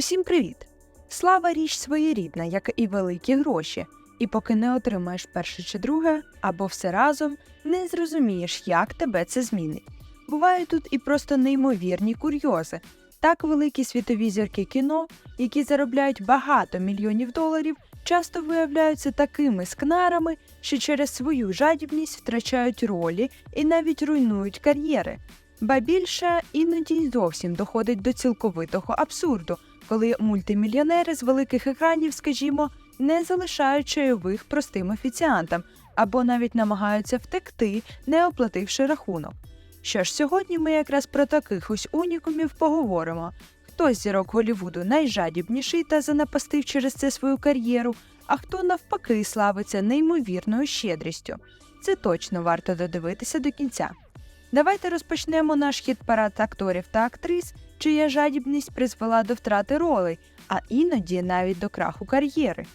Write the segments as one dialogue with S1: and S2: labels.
S1: Усім привіт! Слава річ своєрідна, як і великі гроші. І поки не отримаєш перше чи друге, або все разом, не зрозумієш, як тебе це змінить. Бувають тут і просто неймовірні курйози. Так великі світові зірки кіно, які заробляють багато мільйонів доларів, часто виявляються такими скнарами, що через свою жадібність втрачають ролі і навіть руйнують кар'єри. Ба більше іноді зовсім доходить до цілковитого абсурду, коли мультимільйонери з великих екранів, скажімо, не залишають чайових простим офіціантам або навіть намагаються втекти, не оплативши рахунок. Що ж, сьогодні ми якраз про таких ось унікумів поговоримо. Хто з зірок Голівуду найжадібніший та занапастив через це свою кар'єру, а хто навпаки славиться неймовірною щедрістю. Це точно варто додивитися до кінця. Давайте розпочнемо наш хіт парад акторів та актрис, чия жадібність призвела до втрати ролей, а іноді навіть до краху кар'єри.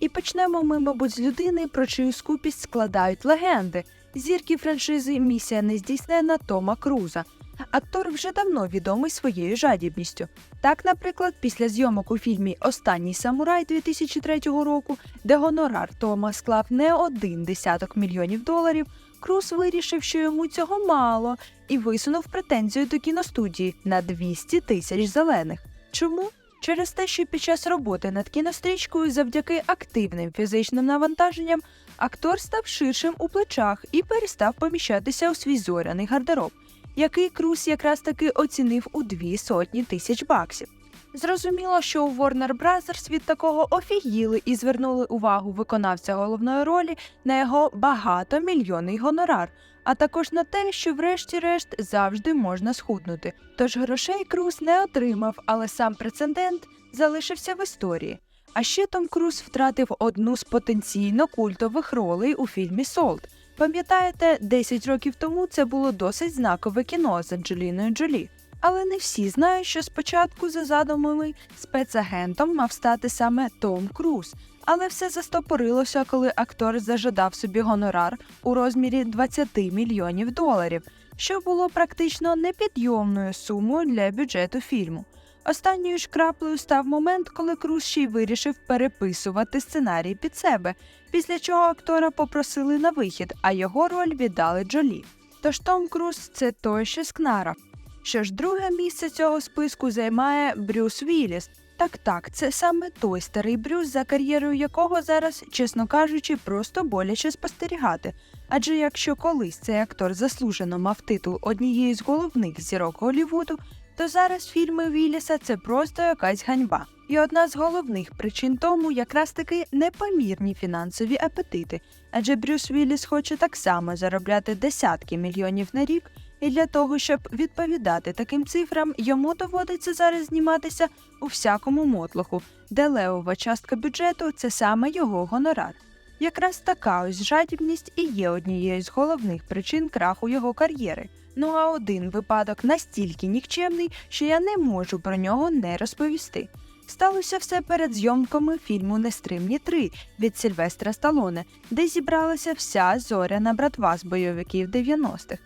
S1: І почнемо ми, мабуть, з людини, про чию скупість складають легенди зірки франшизи Місія нездійснена Тома Круза. Актор вже давно відомий своєю жадібністю. Так, наприклад, після зйомок у фільмі Останній самурай 2003 року, де гонорар Тома склав не один десяток мільйонів доларів, Круз вирішив, що йому цього мало, і висунув претензію до кіностудії на 200 тисяч зелених. Чому? Через те, що під час роботи над кінострічкою завдяки активним фізичним навантаженням актор став ширшим у плечах і перестав поміщатися у свій зоряний гардероб, який Круз якраз таки оцінив у дві сотні тисяч баксів. Зрозуміло, що у Warner Bros. від такого офігіли і звернули увагу виконавця головної ролі на його багатомільйонний гонорар, а також на те, що врешті-решт завжди можна схуднути. Тож грошей Круз не отримав, але сам прецедент залишився в історії. А ще Том Круз втратив одну з потенційно культових ролей у фільмі Солт. Пам'ятаєте, 10 років тому це було досить знакове кіно з Анджеліною Джолі. Але не всі знають, що спочатку за задумами спецагентом мав стати саме Том Круз. Але все застопорилося, коли актор зажадав собі гонорар у розмірі 20 мільйонів доларів, що було практично непідйомною сумою для бюджету фільму. Останньою ж краплею став момент, коли Круз ще й вирішив переписувати сценарій під себе, після чого актора попросили на вихід, а його роль віддали Джолі. Тож Том Круз це той ще скнара. Що ж, друге місце цього списку займає Брюс Вілліс. Так так, це саме той старий Брюс, за кар'єрою якого зараз, чесно кажучи, просто боляче спостерігати. Адже якщо колись цей актор заслужено мав титул однієї з головних зірок Голлівуду, то зараз фільми Вілліса це просто якась ганьба. І одна з головних причин тому якраз таки непомірні фінансові апетити, адже Брюс Вілліс хоче так само заробляти десятки мільйонів на рік, і для того, щоб відповідати таким цифрам, йому доводиться зараз зніматися у всякому мотлоху, де левова частка бюджету це саме його гонорар. Якраз така ось жадібність і є однією з головних причин краху його кар'єри. Ну а один випадок настільки нікчемний, що я не можу про нього не розповісти. Сталося все перед зйомками фільму Нестримні 3 від Сільвестра Сталоне, де зібралася вся зоряна братва з бойовиків 90-х.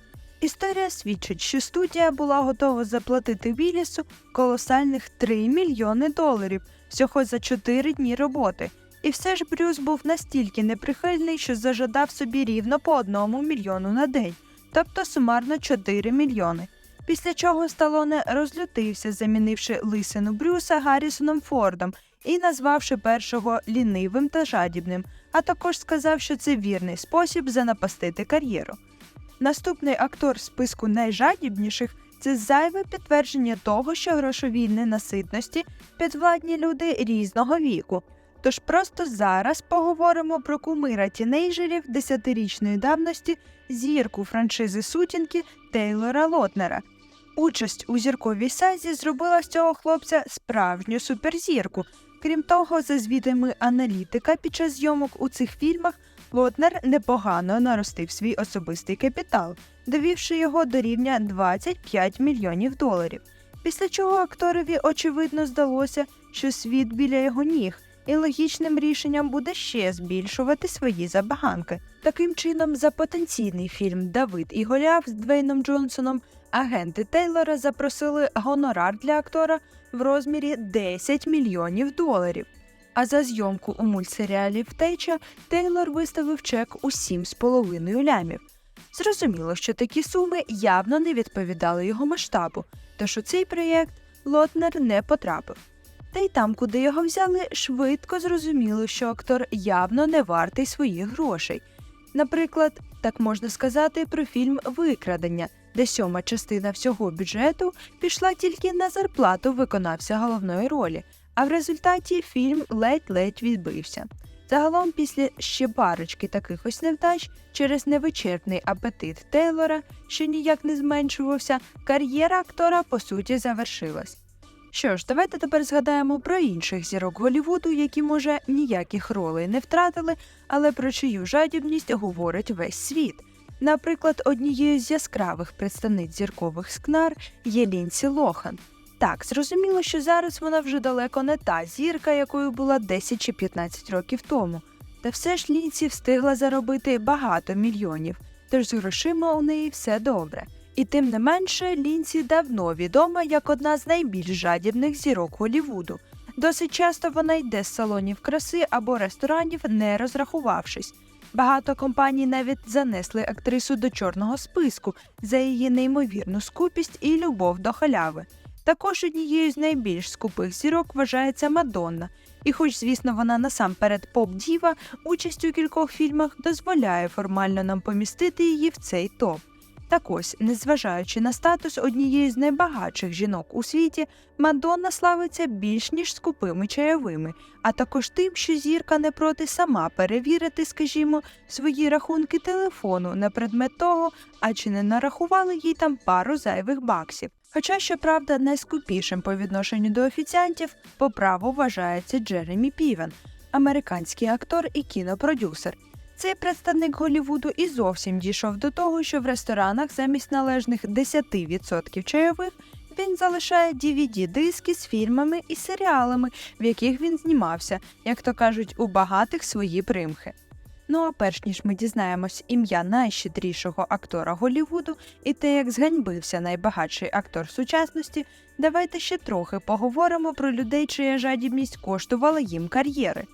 S1: Історія свідчить, що студія була готова заплатити Віллісу колосальних 3 мільйони доларів всього за 4 дні роботи. І все ж Брюс був настільки неприхильний, що зажадав собі рівно по одному мільйону на день, тобто сумарно 4 мільйони. Після чого Сталоне розлютився, замінивши лисину Брюса Гаррісоном Фордом і назвавши першого лінивим та жадібним, а також сказав, що це вірний спосіб занапастити кар'єру. Наступний актор списку найжадібніших це зайве підтвердження того, що грошовій ненаситності підвладні люди різного віку. Тож просто зараз поговоримо про кумира тінейджерів десятирічної давності зірку франшизи сутінки Тейлора Лотнера. Участь у зірковій сазі зробила з цього хлопця справжню суперзірку. Крім того, за звітами аналітика під час зйомок у цих фільмах Лотнер непогано наростив свій особистий капітал, довівши його до рівня 25 мільйонів доларів. Після чого акторові очевидно здалося, що світ біля його ніг, і логічним рішенням буде ще збільшувати свої забаганки. Таким чином, за потенційний фільм Давид і Голіаф з Двейном Джонсоном агенти Тейлора запросили гонорар для актора в розмірі 10 мільйонів доларів. А за зйомку у мультсеріалі Втеча Тейлор виставив чек у 7,5 лямів. Зрозуміло, що такі суми явно не відповідали його масштабу, тож у цей проєкт Лотнер не потрапив. Та й там, куди його взяли, швидко зрозуміло, що актор явно не вартий своїх грошей. Наприклад, так можна сказати про фільм Викрадення, де сьома частина всього бюджету пішла тільки на зарплату виконавця головної ролі, а в результаті фільм ледь-ледь відбився. Загалом, після ще парочки таких ось невдач, через невичерпний апетит Тейлора, що ніяк не зменшувався, кар'єра актора по суті завершилась. Що ж, давайте тепер згадаємо про інших зірок Голівуду, які, може, ніяких ролей не втратили, але про чию жадібність говорить весь світ. Наприклад, однією з яскравих представниць зіркових скнар є Лінсі Лохан. Так, зрозуміло, що зараз вона вже далеко не та зірка, якою була 10 чи 15 років тому. Та все ж Лінсі встигла заробити багато мільйонів, тож з грошима у неї все добре. І тим не менше, Лінсі давно відома як одна з найбільш жадібних зірок Голівуду. Досить часто вона йде з салонів краси або ресторанів, не розрахувавшись. Багато компаній навіть занесли актрису до чорного списку за її неймовірну скупість і любов до халяви. Також однією з найбільш скупих зірок вважається Мадонна, і, хоч, звісно, вона насамперед поп-діва, участь у кількох фільмах дозволяє формально нам помістити її в цей топ. Так ось, незважаючи на статус однієї з найбагатших жінок у світі, Мадонна славиться більш ніж скупими чайовими, а також тим, що зірка не проти сама перевірити, скажімо, свої рахунки телефону на предмет того, а чи не нарахували їй там пару зайвих баксів. Хоча, щоправда, найскупішим по відношенню до офіціантів по праву вважається Джеремі Півен, американський актор і кінопродюсер. Цей представник Голівуду і зовсім дійшов до того, що в ресторанах замість належних 10% чайових він залишає DVD-диски з фільмами і серіалами, в яких він знімався, як то кажуть, у багатих свої примхи. Ну а перш ніж ми дізнаємось ім'я найщедрішого актора Голівуду і те, як зганьбився найбагатший актор сучасності, давайте ще трохи поговоримо про людей, чия жадібність коштувала їм кар'єри.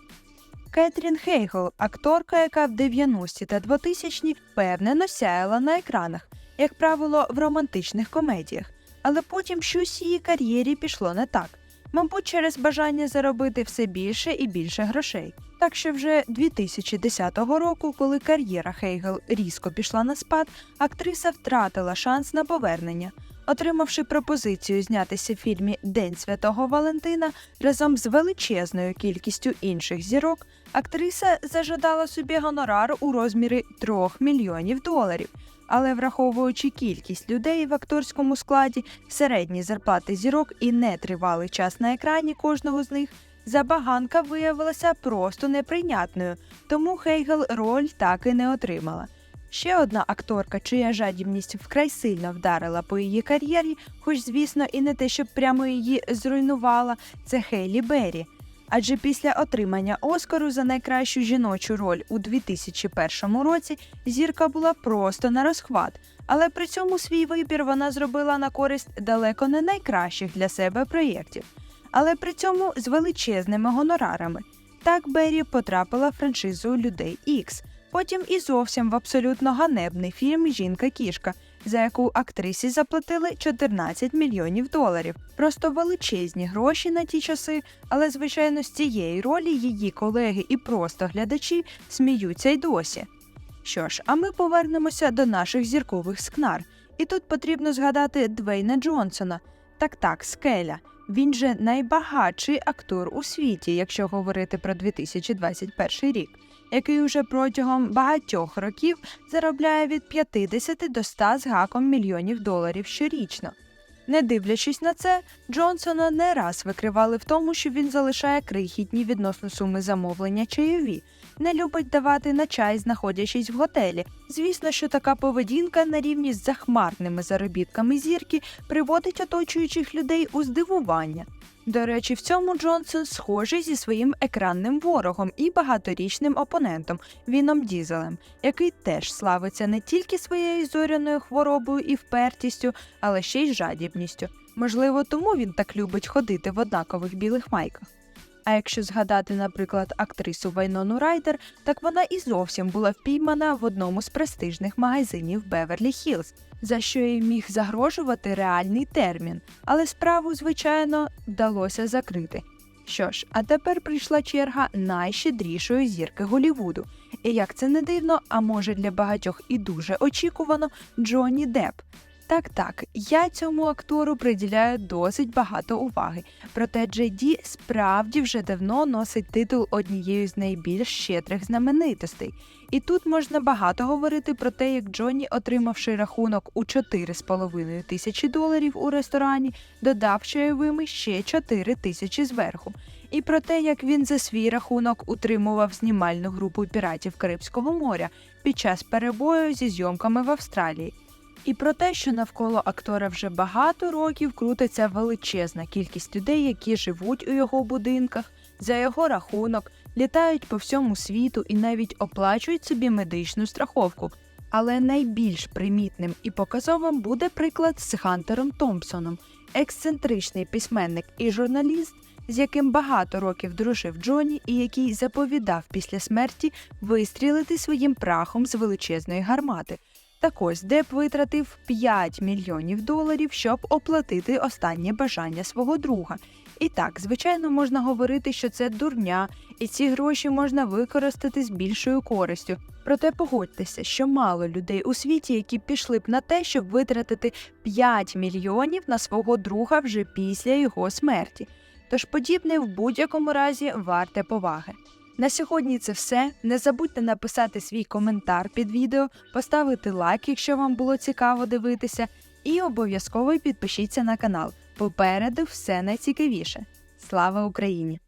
S1: Кетрін Хейгл, акторка, яка в 90-ті та 2000-ні впевнено сяяла на екранах, як правило, в романтичних комедіях, але потім щось її кар'єрі пішло не так. Мабуть, через бажання заробити все більше і більше грошей. Так що вже 2010 року, коли кар'єра Хейгел різко пішла на спад, актриса втратила шанс на повернення. Отримавши пропозицію знятися в фільмі День Святого Валентина разом з величезною кількістю інших зірок, актриса зажадала собі гонорар у розмірі 3 мільйонів доларів. Але враховуючи кількість людей в акторському складі, середні зарплати зірок і нетривалий час на екрані кожного з них, забаганка виявилася просто неприйнятною, тому Хейгел роль так і не отримала. Ще одна акторка, чия жадібність вкрай сильно вдарила по її кар'єрі, хоч, звісно, і не те, щоб прямо її зруйнувала, це Хейлі Беррі. Адже після отримання Оскару за найкращу жіночу роль у 2001 році зірка була просто на розхват, але при цьому свій вибір вона зробила на користь далеко не найкращих для себе проєктів, але при цьому з величезними гонорарами. Так Беррі потрапила в франшизу Людей Ікс, потім і зовсім в абсолютно ганебний фільм Жінка-кішка, за яку актрисі заплатили 14 мільйонів доларів. Просто величезні гроші на ті часи, але звичайно з цієї ролі її колеги і просто глядачі сміються й досі. Що ж, а ми повернемося до наших зіркових скнар. І тут потрібно згадати Двейна Джонсона. Так так, скеля. Він же найбагатший актор у світі, якщо говорити про 2021 рік, який уже протягом багатьох років заробляє від 50 до 100 з гаком мільйонів доларів щорічно. Не дивлячись на це, Джонсона не раз викривали в тому, що він залишає крихітні відносно суми замовлення чайові, не любить давати на чай, знаходячись в готелі. Звісно, що така поведінка на рівні з захмарними заробітками зірки приводить оточуючих людей у здивування. До речі, в цьому Джонсон схожий зі своїм екранним ворогом і багаторічним опонентом Віном Дізелем, який теж славиться не тільки своєю зоряною хворобою і впертістю, але ще й жадібністю. Можливо, тому він так любить ходити в однакових білих майках. А якщо згадати, наприклад, актрису Вайнону Райдер, так вона і зовсім була впіймана в одному з престижних магазинів Беверлі Хілз, за що їй міг загрожувати реальний термін, але справу, звичайно, вдалося закрити. Що ж, а тепер прийшла черга найщедрішої зірки Голівуду. І як це не дивно, а може для багатьох і дуже очікувано, Джонні Депп. Так, так, я цьому актору приділяю досить багато уваги. Проте Джейді справді вже давно носить титул однієї з найбільш щедрих знаменитостей. І тут можна багато говорити про те, як Джонні, отримавши рахунок у 4,5 тисячі доларів у ресторані, додав чайовими ще 4 тисячі зверху. І про те, як він за свій рахунок утримував знімальну групу піратів Карибського моря під час перебою зі зйомками в Австралії. І про те, що навколо актора вже багато років крутиться величезна кількість людей, які живуть у його будинках, за його рахунок, літають по всьому світу і навіть оплачують собі медичну страховку. Але найбільш примітним і показовим буде приклад з Хантером Томпсоном, ексцентричний письменник і журналіст, з яким багато років дружив Джонні, і який заповідав після смерті вистрілити своїм прахом з величезної гармати. Так ось Деп витратив 5 мільйонів доларів, щоб оплатити останнє бажання свого друга. І так, звичайно, можна говорити, що це дурня, і ці гроші можна використати з більшою користю. Проте погодьтеся, що мало людей у світі, які пішли б на те, щоб витратити 5 мільйонів на свого друга вже після його смерті. Тож подібне в будь-якому разі варте поваги. На сьогодні це все. Не забудьте написати свій коментар під відео, поставити лайк, якщо вам було цікаво дивитися, і обов'язково підпишіться на канал. Попереду все найцікавіше. Слава Україні!